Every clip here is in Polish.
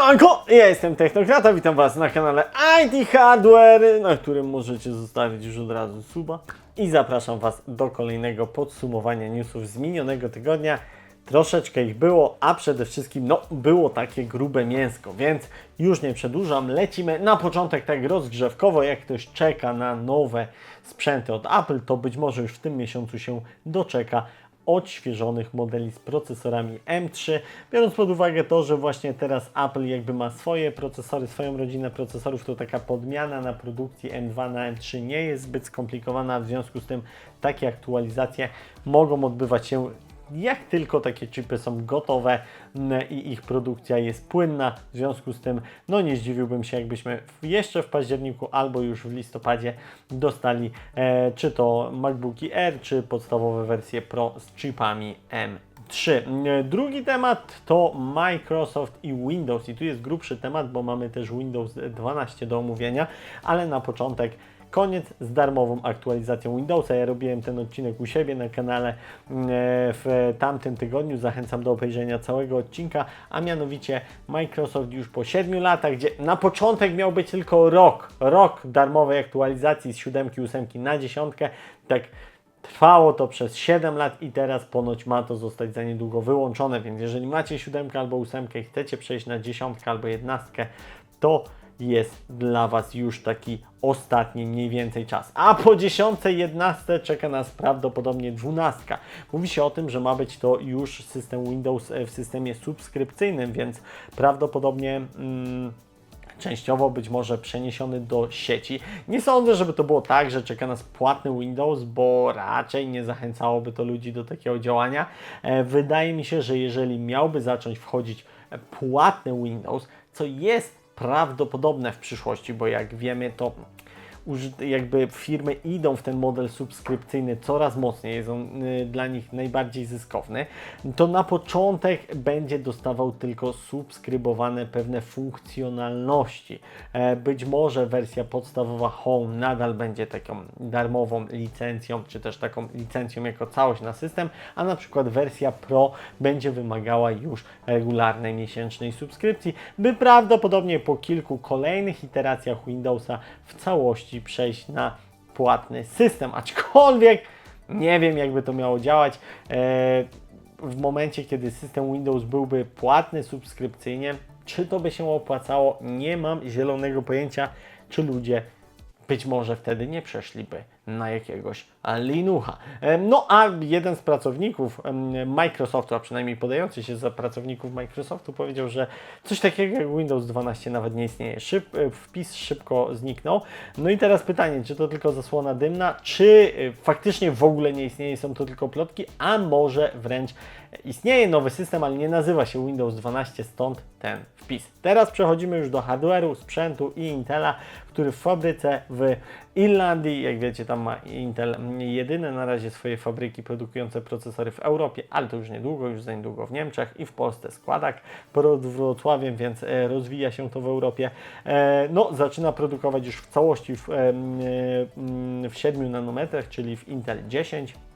Siemanko, ja jestem Technokrata, witam Was na kanale IT Hardware, na którym możecie zostawić już od razu suba i zapraszam Was do kolejnego podsumowania newsów z minionego tygodnia. Troszeczkę ich było, a przede wszystkim no, było takie grube mięsko, więc już nie przedłużam, lecimy na początek tak rozgrzewkowo, jak ktoś czeka na nowe sprzęty od Apple, to być może już w tym miesiącu się doczeka odświeżonych modeli z procesorami M3, biorąc pod uwagę to, że właśnie teraz Apple jakby ma swoje procesory, swoją rodzinę procesorów, to taka podmiana na produkcji M2 na M3 nie jest zbyt skomplikowana, w związku z tym takie aktualizacje mogą odbywać się jak tylko takie chipy są gotowe i ich produkcja jest płynna, w związku z tym no nie zdziwiłbym się jakbyśmy jeszcze w październiku albo już w listopadzie dostali e, czy to MacBooki Air, czy podstawowe wersje Pro z chipami M1. Trzy. Drugi temat to Microsoft i Windows. I tu jest grubszy temat, bo mamy też Windows 12 do omówienia, ale na początek koniec z darmową aktualizacją Windowsa. Ja robiłem ten odcinek u siebie na kanale e, w tamtym tygodniu. Zachęcam do obejrzenia całego odcinka, a mianowicie Microsoft już po 7 latach, gdzie na początek miał być tylko rok, rok darmowej aktualizacji z 7, 8 na dziesiątkę, tak Trwało to przez 7 lat i teraz ponoć ma to zostać za niedługo wyłączone, więc jeżeli macie 7 albo 8 i chcecie przejść na 10 albo 11, to jest dla Was już taki ostatni mniej więcej czas. A po 10, 11 czeka nas prawdopodobnie 12. Mówi się o tym, że ma być to już system Windows e, w systemie subskrypcyjnym, więc prawdopodobnie. Mm, częściowo być może przeniesiony do sieci. Nie sądzę, żeby to było tak, że czeka nas płatny Windows, bo raczej nie zachęcałoby to ludzi do takiego działania. E, Wydaje mi się, że jeżeli miałby zacząć wchodzić płatny Windows, co jest prawdopodobne w przyszłości, bo jak wiemy, to jakby firmy idą w ten model subskrypcyjny coraz mocniej, jest on y, dla nich najbardziej zyskowny, to na początek będzie dostawał tylko subskrybowane pewne funkcjonalności. E, Być może wersja podstawowa Home nadal będzie taką darmową licencją, czy też taką licencją jako całość na system, a na przykład wersja Pro będzie wymagała już regularnej miesięcznej subskrypcji, by prawdopodobnie po kilku kolejnych iteracjach Windowsa w całości przejść na płatny system. Aczkolwiek nie wiem, jakby to miało działać. E, w momencie, kiedy system Windows byłby płatny subskrypcyjnie, czy to by się opłacało? Nie mam zielonego pojęcia, czy ludzie być może wtedy nie przeszliby na jakiegoś Linuxa. No a jeden z pracowników Microsoftu, a przynajmniej podający się za pracowników Microsoftu powiedział, że coś takiego jak Windows 12 nawet nie istnieje. Szyb, e, wpis szybko zniknął. No i teraz pytanie, czy to tylko zasłona dymna, czy e, faktycznie w ogóle nie istnieje, są to tylko plotki, a może wręcz istnieje nowy system, ale nie nazywa się Windows 12, stąd ten wpis. Teraz przechodzimy już do hardware'u, sprzętu i Intela, który w fabryce w Irlandii, jak wiecie, tam ma Intel jedyne na razie swoje fabryki produkujące procesory w Europie, ale to już niedługo, już za niedługo w Niemczech i w Polsce składak pod Wrocławiem, więc e, rozwija się to w Europie. E, No, zaczyna produkować już w całości w, e, w 7 nanometrach, czyli w Intel 10 e,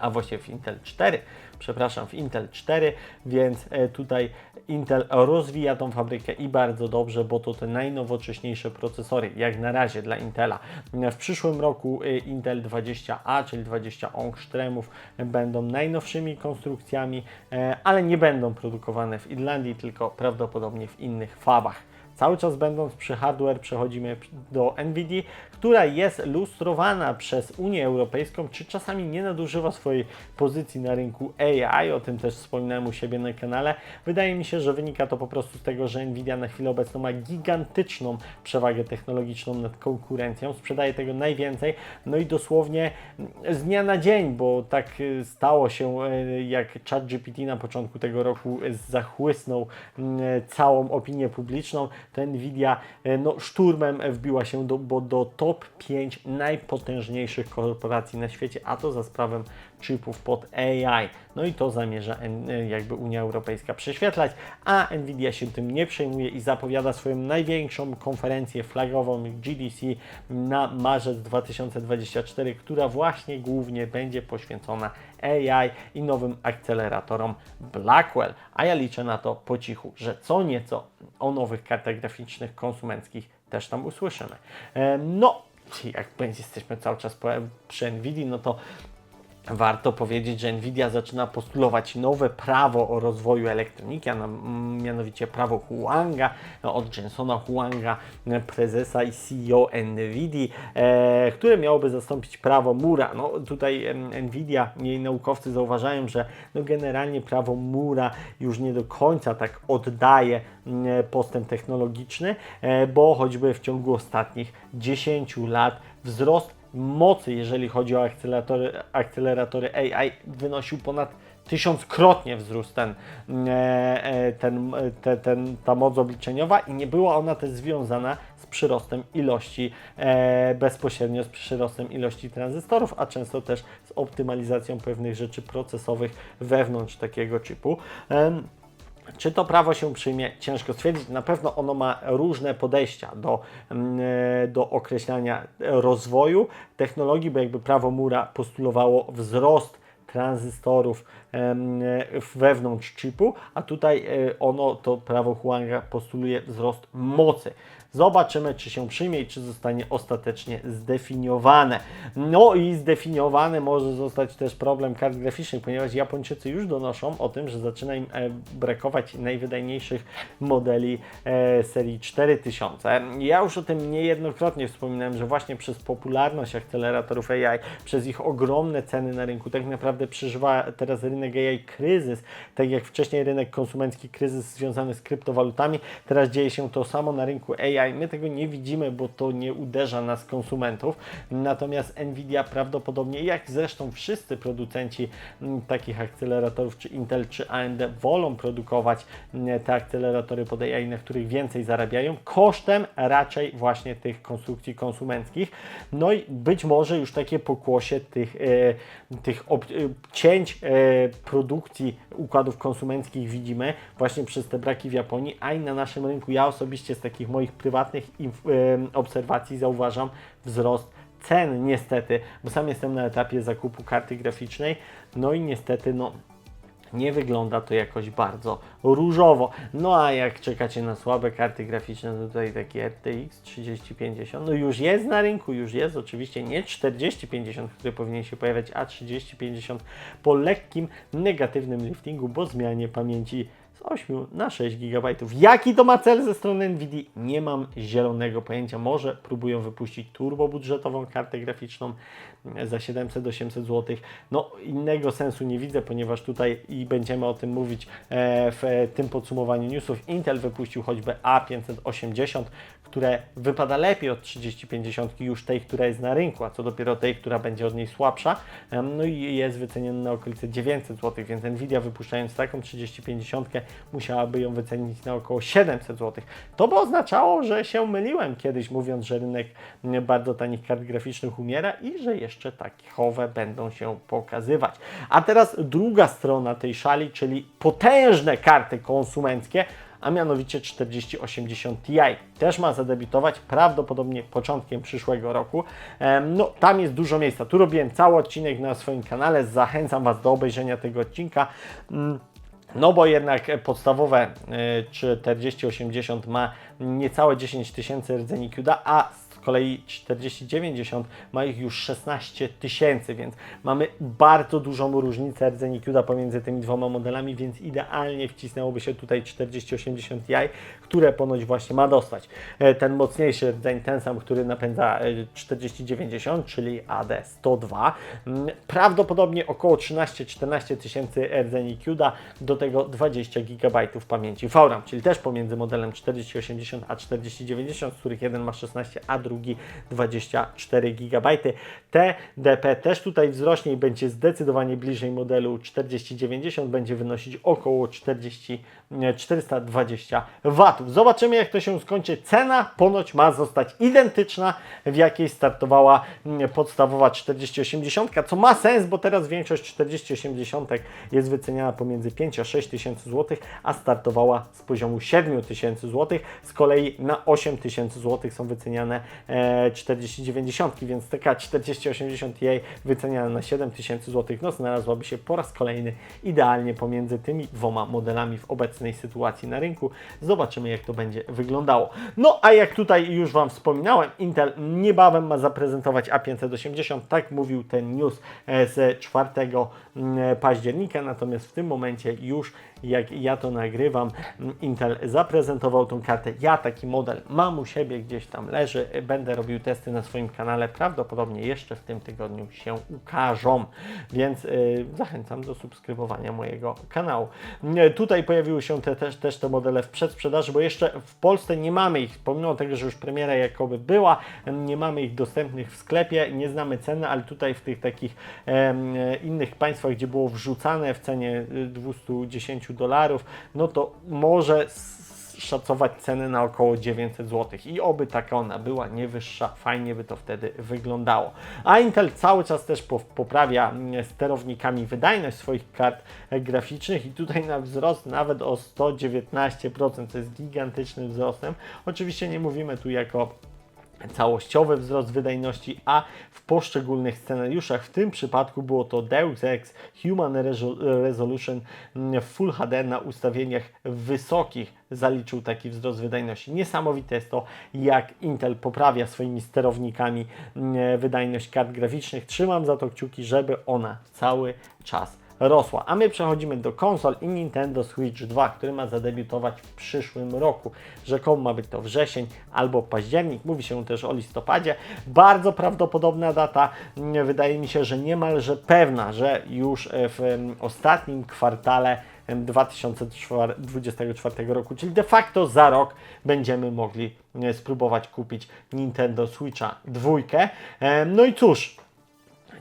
a właściwie w Intel 4, przepraszam, w Intel 4, więc e, tutaj Intel rozwija tą fabrykę i bardzo dobrze, bo to te najnowocześniejsze procesory, jak na razie dla Intela. W przyszłym roku e, Intel 20A, czyli 20 angstremów, będą najnowszymi konstrukcjami, e, ale nie będą produkowane w Irlandii, tylko prawdopodobnie w innych fabach. Cały czas będąc przy hardware przechodzimy do NVIDIA, która jest lustrowana przez Unię Europejską, czy czasami nie nadużywa swojej pozycji na rynku AI, o tym też wspominałem u siebie na kanale. Wydaje mi się, że wynika to po prostu z tego, że Nvidia na chwilę obecną ma gigantyczną przewagę technologiczną nad konkurencją, sprzedaje tego najwięcej, no i dosłownie z dnia na dzień, bo tak stało się, y, jak ChatGPT na początku tego roku zachłysnął y, całą opinię publiczną, to Nvidia y, no, szturmem wbiła się do, bo do top 5 najpotężniejszych korporacji na świecie, a to za sprawą chipów pod AI. No i to zamierza en- jakby Unia Europejska prześwietlać, a Nvidia się tym nie przejmuje i zapowiada swoją największą konferencję flagową GDC na marzec 2024, która właśnie głównie będzie poświęcona AI i nowym akceleratorom Blackwell. A ja liczę na to po cichu, że co nieco o nowych kartach graficznych konsumenckich też tam usłyszymy. Em, No, jak jesteśmy cały czas przy Nvidia, no to Warto powiedzieć, że Nvidia zaczyna postulować nowe prawo o rozwoju elektroniki, a mianowicie prawo Huanga no, od Jensona Huanga, prezesa i CEO Nvidia, e, które miałoby zastąpić prawo Mura. No, tutaj Nvidia, jej naukowcy zauważają, że no, generalnie prawo Mura już nie do końca tak oddaje postęp technologiczny, e, bo choćby w ciągu ostatnich 10 lat wzrost mocy, jeżeli chodzi o akceleratory, akceleratory AI, wynosił ponad tysiąckrotnie wzrósł ten, e, e, ten, e, te, ten, ta moc obliczeniowa i nie była ona też związana z przyrostem ilości, e, bezpośrednio z przyrostem ilości tranzystorów, a często też z optymalizacją pewnych rzeczy procesowych wewnątrz takiego chipu. Czy to prawo się przyjmie? Ciężko stwierdzić. Na pewno ono ma różne podejścia do, mm, e, do określania rozwoju technologii, bo jakby prawo Mura postulowało wzrost tranzystorów wewnątrz chipu, a tutaj e, ono, to prawo Huanga postuluje wzrost mocy. Zobaczymy, czy się przyjmie i czy zostanie ostatecznie zdefiniowane. No i zdefiniowany może zostać też problem kart graficznych, ponieważ Japończycy już donoszą o tym, że zaczyna im e, brakować najwydajniejszych modeli e, serii 4000. Ja już o tym niejednokrotnie wspominałem, że właśnie przez popularność akceleratorów AI, przez ich ogromne ceny na rynku, tak naprawdę przeżywa teraz rynek AI kryzys, tak jak wcześniej rynek konsumencki kryzys związany z kryptowalutami, teraz dzieje się to samo na rynku AI. My tego nie widzimy, bo to nie uderza nas konsumentów. Natomiast Nvidia prawdopodobnie, jak zresztą wszyscy producenci m, takich akceleratorów, czy Intel, czy AMD, wolą produkować m, te akceleratory pod AI, na których więcej zarabiają, kosztem raczej właśnie tych konstrukcji konsumenckich. No i być może już takie pokłosie tych, e, tych e, cięć e, produkcji układów konsumenckich widzimy właśnie przez te braki w Japonii, a i na naszym rynku. Ja osobiście z takich moich prywatnych obserwacji zauważam wzrost cen niestety, bo sam jestem na etapie zakupu karty graficznej, no i niestety no nie wygląda to jakoś bardzo różowo. No a jak czekacie na słabe karty graficzne, to tutaj taki RTX 3050, no już jest na rynku, już jest oczywiście nie 4050, który powinien się pojawiać, a 3050 po lekkim negatywnym liftingu, bo zmianie pamięci z 8 na 6 GB. Jaki to ma cel ze strony Nvidia? Nie mam zielonego pojęcia. Może próbują wypuścić turbo budżetową kartę graficzną za 700-800 zł. No innego sensu nie widzę, ponieważ tutaj i będziemy o tym mówić e, w tym podsumowaniu newsów. Intel wypuścił choćby A580, które wypada lepiej od 3050 już tej, która jest na rynku, a co dopiero tej, która będzie od niej słabsza. No i jest wyceniony na okolice 900 zł, więc Nvidia wypuszczając taką 3050 musiałaby ją wycenić na około 700 zł. To by oznaczało, że się myliłem kiedyś mówiąc, że rynek bardzo tanich kart graficznych umiera i że jeszcze takowe będą się pokazywać. A teraz druga strona tej szali, czyli potężne karty konsumenckie, a mianowicie 4080 Ti. Też ma zadebiutować prawdopodobnie początkiem przyszłego roku. No, tam jest dużo miejsca. Tu robiłem cały odcinek na swoim kanale. Zachęcam Was do obejrzenia tego odcinka. Mm, No bo jednak e, podstawowe y, 4080 ma niecałe 10 tysięcy rdzeni CUDA, a kolei 4090 ma ich już 16 tysięcy, więc mamy bardzo dużą różnicę rdzeni CUDA pomiędzy tymi dwoma modelami, więc idealnie wcisnęłoby się tutaj 4080 Ti, które ponoć właśnie ma dostać e, ten mocniejszy rdzeń, ten sam, który napędza e, 4090, czyli AD102. Mm, Prawdopodobnie około 13-14 tysięcy rdzeni CUDA, do tego 20 GB pamięci VRAM, czyli też pomiędzy modelem 4080 a 4090, z których jeden ma 16, a drugi 24 GB. TDP też tutaj wzrośnie i będzie zdecydowanie bliżej modelu 4090, będzie wynosić około 40 e, 420 watów. Zobaczymy jak to się skończy. Cena ponoć ma zostać identyczna, w jakiej startowała mm, podstawowa 4080, co ma sens, bo teraz większość 4080 jest wyceniana pomiędzy 5 a 6 tysięcy złotych, a startowała z poziomu 7 tysięcy złotych. Z kolei na 8 tysięcy złotych są wyceniane e, 4090, więc taka 4080 jej wyceniana na 7 tysięcy złotych, no znalazłaby się po raz kolejny idealnie pomiędzy tymi dwoma modelami w obecnej sytuacji na rynku. Zobaczymy jak to będzie wyglądało. No a jak tutaj już Wam wspominałem, Intel niebawem ma zaprezentować A580, tak mówił ten news e, z 4 mm, października, natomiast w tym momencie już jak ja to nagrywam, mm, Intel zaprezentował tą kartę. Ja taki model mam u siebie, gdzieś tam leży, będę robił testy na swoim kanale, prawdopodobnie jeszcze w tym tygodniu się ukażą, więc y, zachęcam do subskrybowania mojego kanału. Y, tutaj pojawiły się te, też, też te modele w przedsprzedaży, bo jeszcze w Polsce nie mamy ich, pomimo tego, że już premiera jakoby była, nie mamy ich dostępnych w sklepie, nie znamy ceny, ale tutaj w tych takich innych państwach, gdzie było wrzucane w cenie y, 210 dolarów, no to może szacować cenę na około 900 zł i oby taka ona była, nie wyższa, fajnie by to wtedy wyglądało. A Intel cały czas też po- poprawia mm, sterownikami wydajność swoich kart graficznych i tutaj na wzrost nawet o 119%, to jest gigantycznym wzrostem. Oczywiście nie mówimy tu jako całościowy wzrost wydajności, a w poszczególnych scenariuszach, w tym przypadku było to Deus Ex Human Reso- Resolution mm, w Full HD na ustawieniach wysokich zaliczył taki wzrost wydajności. Niesamowite jest to, jak Intel poprawia swoimi sterownikami mm, wydajność kart graficznych. Trzymam za to kciuki, żeby ona cały czas rosła. A my przechodzimy do konsol i Nintendo Switch 2, który ma zadebiutować w przyszłym roku. Rzekomo ma być to wrzesień albo październik. Mówi się też o listopadzie. Bardzo prawdopodobna data. Wydaje mi się, że niemalże pewna, że już e, w ostatnim kwartale em, 2024 roku, czyli de facto za rok będziemy mogli e, spróbować kupić Nintendo Switcha 2. Em, No i cóż,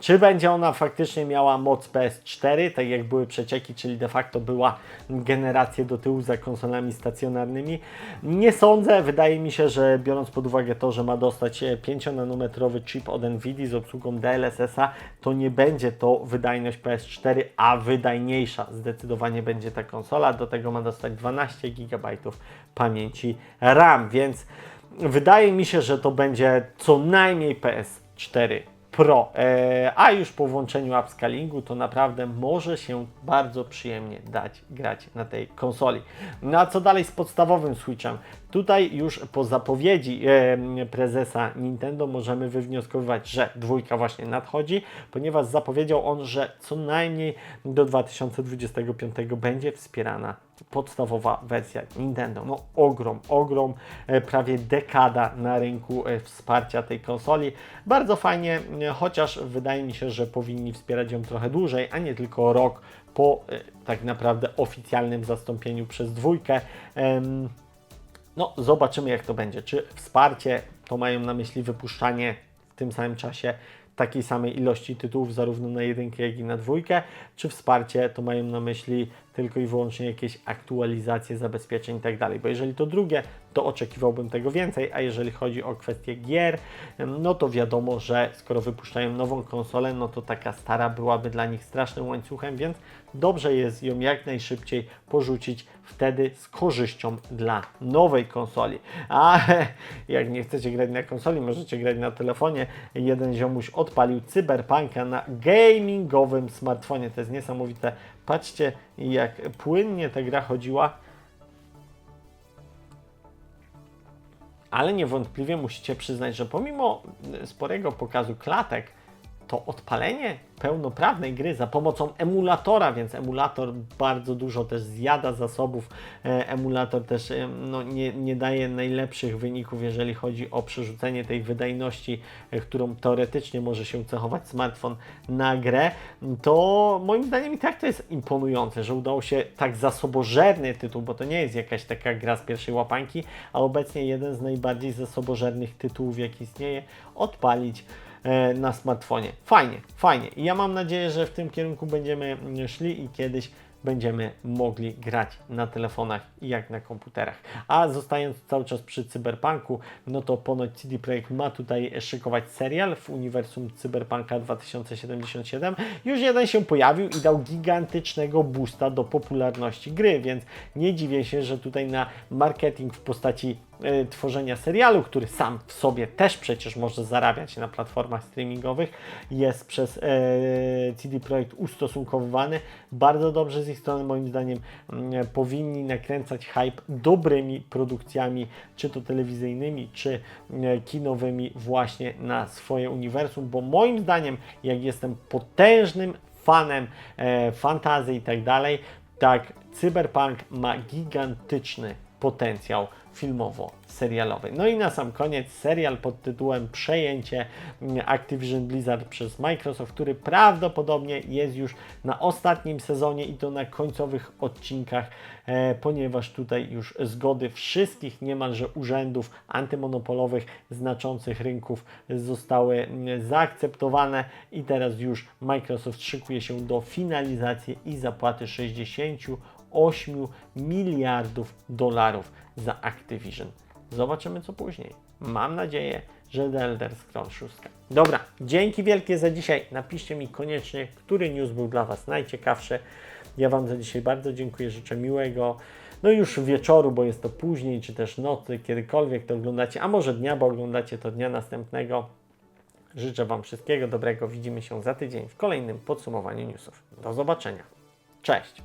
czy będzie ona faktycznie miała moc PS4, tak jak były przecieki, czyli de facto była generację do tyłu za konsolami stacjonarnymi? Nie sądzę. Wydaje mi się, że biorąc pod uwagę to, że ma dostać e, 5-nanometrowy chip od Nvidia z obsługą DLSS-a, to nie będzie to wydajność PS4, a wydajniejsza. Zdecydowanie będzie ta konsola. Do tego ma dostać 12 GB pamięci RAM, więc wydaje mi się, że to będzie co najmniej PS4 Pro, e, a już po włączeniu upscalingu to naprawdę może się bardzo przyjemnie dać grać na tej konsoli. No a co dalej z podstawowym Switchem? Tutaj już po zapowiedzi e, prezesa Nintendo możemy wywnioskowywać, że dwójka właśnie nadchodzi, ponieważ zapowiedział on, że co najmniej do 2025 będzie wspierana podstawowa wersja Nintendo. No ogrom, ogrom, e, prawie dekada na rynku e, wsparcia tej konsoli. Bardzo fajnie, e, chociaż wydaje mi się, że powinni wspierać ją trochę dłużej, a nie tylko rok po tak naprawdę oficjalnym zastąpieniu przez dwójkę. No, zobaczymy jak to będzie. Czy wsparcie to mają na myśli wypuszczanie w tym samym czasie takiej samej ilości tytułów zarówno na jedynkę, jak i na dwójkę, czy wsparcie to mają na myśli tylko i wyłącznie jakieś aktualizacje zabezpieczeń i tak dalej. Bo jeżeli to drugie, to oczekiwałbym tego więcej, a jeżeli chodzi o kwestię gier, no to wiadomo, że skoro wypuszczają nową konsolę, no to taka stara byłaby dla nich strasznym łańcuchem, więc dobrze jest ją jak najszybciej porzucić wtedy z korzyścią dla nowej konsoli. A jak nie chcecie grać na konsoli, możecie grać na telefonie. Jeden ziomuś odpalił Cyberpunka na gamingowym smartfonie. To jest niesamowite. Patrzcie, jak płynnie ta gra chodziła. Ale niewątpliwie musicie przyznać, że pomimo sporego pokazu klatek, to odpalenie pełnoprawnej gry za pomocą emulatora, więc emulator bardzo dużo też zjada zasobów. E, Emulator też e, no, nie, nie daje najlepszych wyników, jeżeli chodzi o przerzucenie tej wydajności, e, którą teoretycznie może się cechować smartfon na grę. To moim zdaniem i tak to jest imponujące, że udało się tak zasobożerny tytuł, bo to nie jest jakaś taka gra z pierwszej łapanki, a obecnie jeden z najbardziej zasobożernych tytułów, jaki istnieje, odpalić na smartfonie. Fajnie, fajnie. I ja mam nadzieję, że w tym kierunku będziemy szli i kiedyś będziemy mogli grać na telefonach jak na komputerach. A zostając cały czas przy Cyberpunku, no to ponoć CD Projekt ma tutaj szykować serial w uniwersum Cyberpunka 2077. Już jeden się pojawił i dał gigantycznego boosta do popularności gry, więc nie dziwię się, że tutaj na marketing w postaci e, tworzenia serialu, który sam w sobie też przecież może zarabiać na platformach streamingowych, jest przez e, CD Projekt ustosunkowywany. Bardzo dobrze z ich strony, moim zdaniem, mm, powinni nakręcać hype dobrymi produkcjami, czy to telewizyjnymi, czy e, kinowymi, właśnie na swoje uniwersum, bo moim zdaniem, jak jestem potężnym fanem e, fantazji i tak dalej, tak Cyberpunk ma gigantyczny potencjał filmowo-serialowy. No i na sam koniec serial pod tytułem Przejęcie mm, Activision Blizzard przez Microsoft, który prawdopodobnie jest już na ostatnim sezonie i to na końcowych odcinkach, e, ponieważ tutaj już zgody wszystkich niemalże urzędów antymonopolowych znaczących rynków zostały mm, zaakceptowane i teraz już Microsoft szykuje się do finalizacji i zapłaty 68 miliardów dolarów za Activision. Zobaczymy co później. Mam nadzieję, że The Elder Scrolls 6. Dobra, dzięki wielkie za dzisiaj. Napiszcie mi koniecznie, który news był dla Was najciekawszy. Ja Wam za dzisiaj bardzo dziękuję, życzę miłego, no już wieczoru, bo jest to później, czy też nocy, kiedykolwiek to oglądacie, a może dnia, bo oglądacie to dnia następnego. Życzę Wam wszystkiego dobrego. Widzimy się za tydzień w kolejnym podsumowaniu newsów. Do zobaczenia. Cześć!